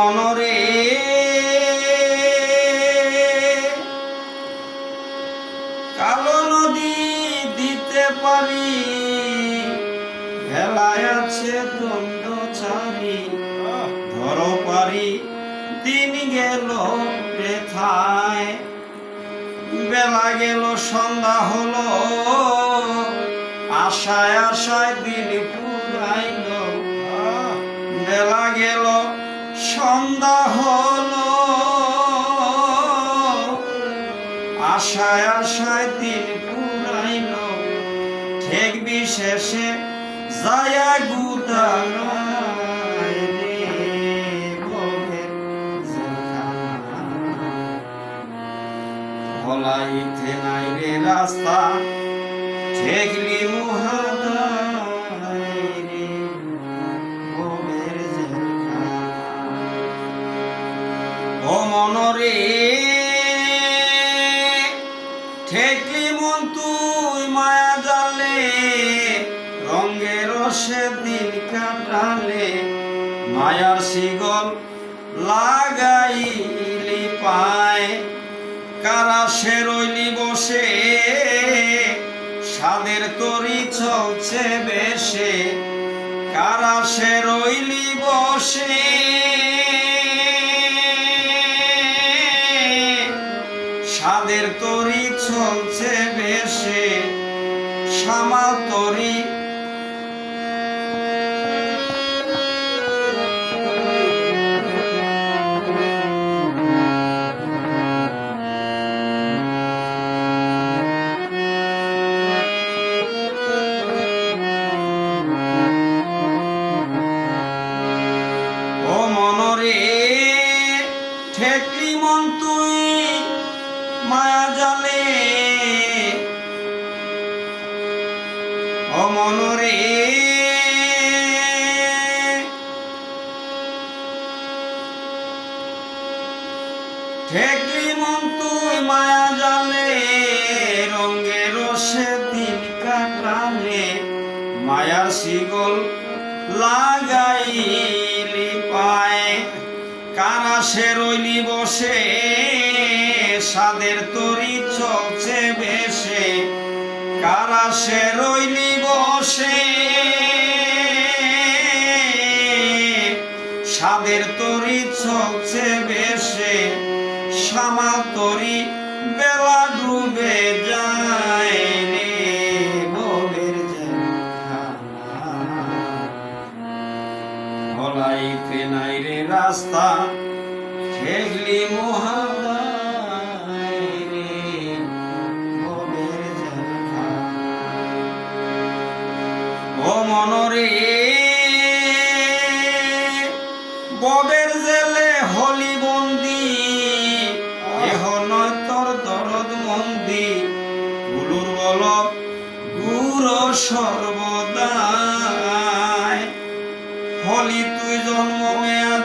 মনরে। কালো নদী দিতে পারি ভেলায় আছে দ্বন্দ্ব চারি, ধরো পারি, দিন গেল প্রেথায় বেলা গেল, সন্ধ্যা হলো, আশায় আশায় দিন পুরাইল। বেলা গেল সন্ধ্যা হলো। আশায় আশায় দিন পুরাইল। ঠেক বিশেষে যায়া জেলখানা। ভোলাইতে নাই রে রাস্তা, ঠেকলি মুহাদায়। ও মনরে। ঠেকলি মন তুই মায়া জালে রঙের রসে দিন কাটালে, মায়ার শিগল লাগাইলি পায়। কারা সে রইলি বসে সাদের তরি চলছে বেশে। কারা সে রইলি বসে। সাদের তরি চলছে বেশে সামাল তরি ঠেকলি মন তুই মায়া জালে, রঙে রসে দিন কাটালে, মায়ার শিগল লাগাইলি পায়। কারা সে রইলি বসে, সাদের তরি চলছে বেশে কারা সে রইলি বসে, সাদের তরি চলছে তরি বেলা ডুবে যায় রে জেলখানা ভোলাইতে নাই রে রাস্তা ঠেকলি মহাদায় গুর সর্বদাই। হলি তুই জন্ম মেয়াদি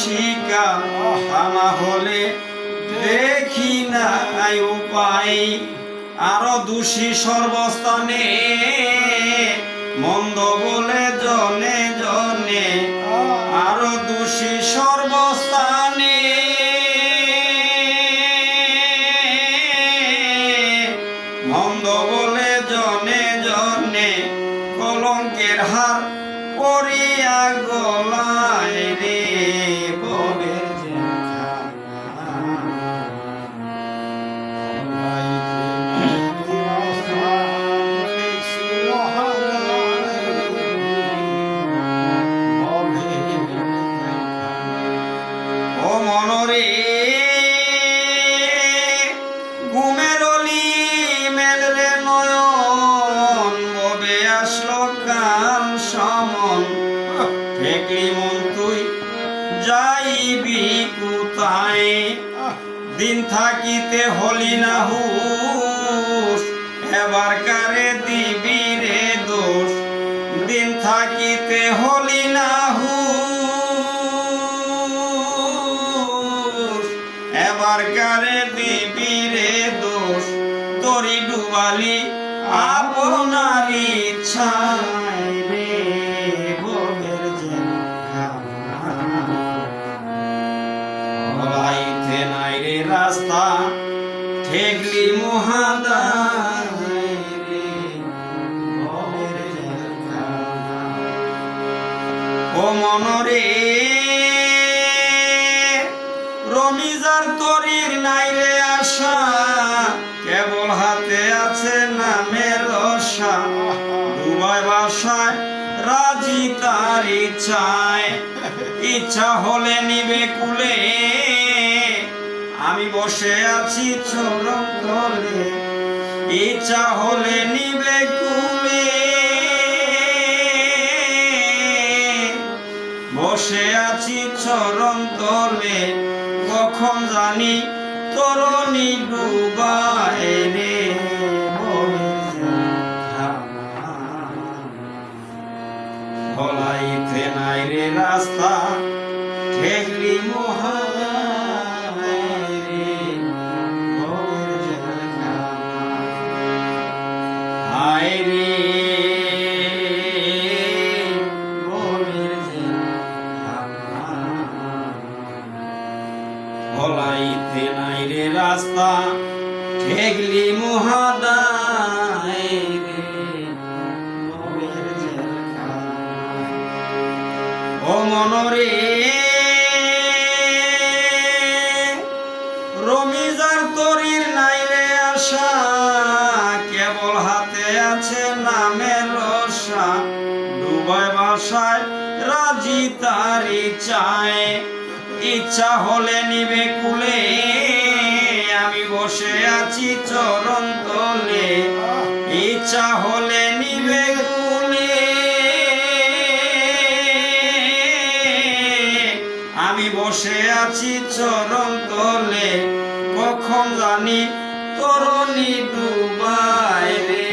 কর শিকার হলে দেখি নাই উপায়। আরও দোষী সর্বস্থানে মন্দ থাকিতে হলি না হুস এবার কারে দিবি রে দোষ? দিন থাকিতে হলি না হুস এবার কারে দিবি রে দোষ? তোরি ডুবালি আপনার ইচ্ছায় রে। রাস্তা, ঠেকলি জেলখানা। ও মনরে রমিজার তরির নাই রে আশা, কেবল হাতে আছে নামের রসা বাসায় রাজি তার ইচ্ছায়, ইচ্ছা হলে নিবে কুলে আমি বসে আছি চরম তলে ইচ্ছা হলে নিবে কুলে। বসে আছি চরম তলে কখন জানি তরণী ডুবায় রে ভলাইতে নাই রে রাস্তা ভলাইতে নাই রে রাস্তা, ঠেকলি মহাদায়। ও মনরে, রমিজার তরির নাই রে আশা, কেবল হাতে আছে নামের রসা ডুবাই বাসায় রাজি তারি চায় ইচ্ছা হলে নিবে কুলে। আমি বসে আছি চরণ তলে। ইচ্ছা হলে নিবে কুলে। আমি বসে আছি চরণ তলে। কখন জানি তরণী ডুবাই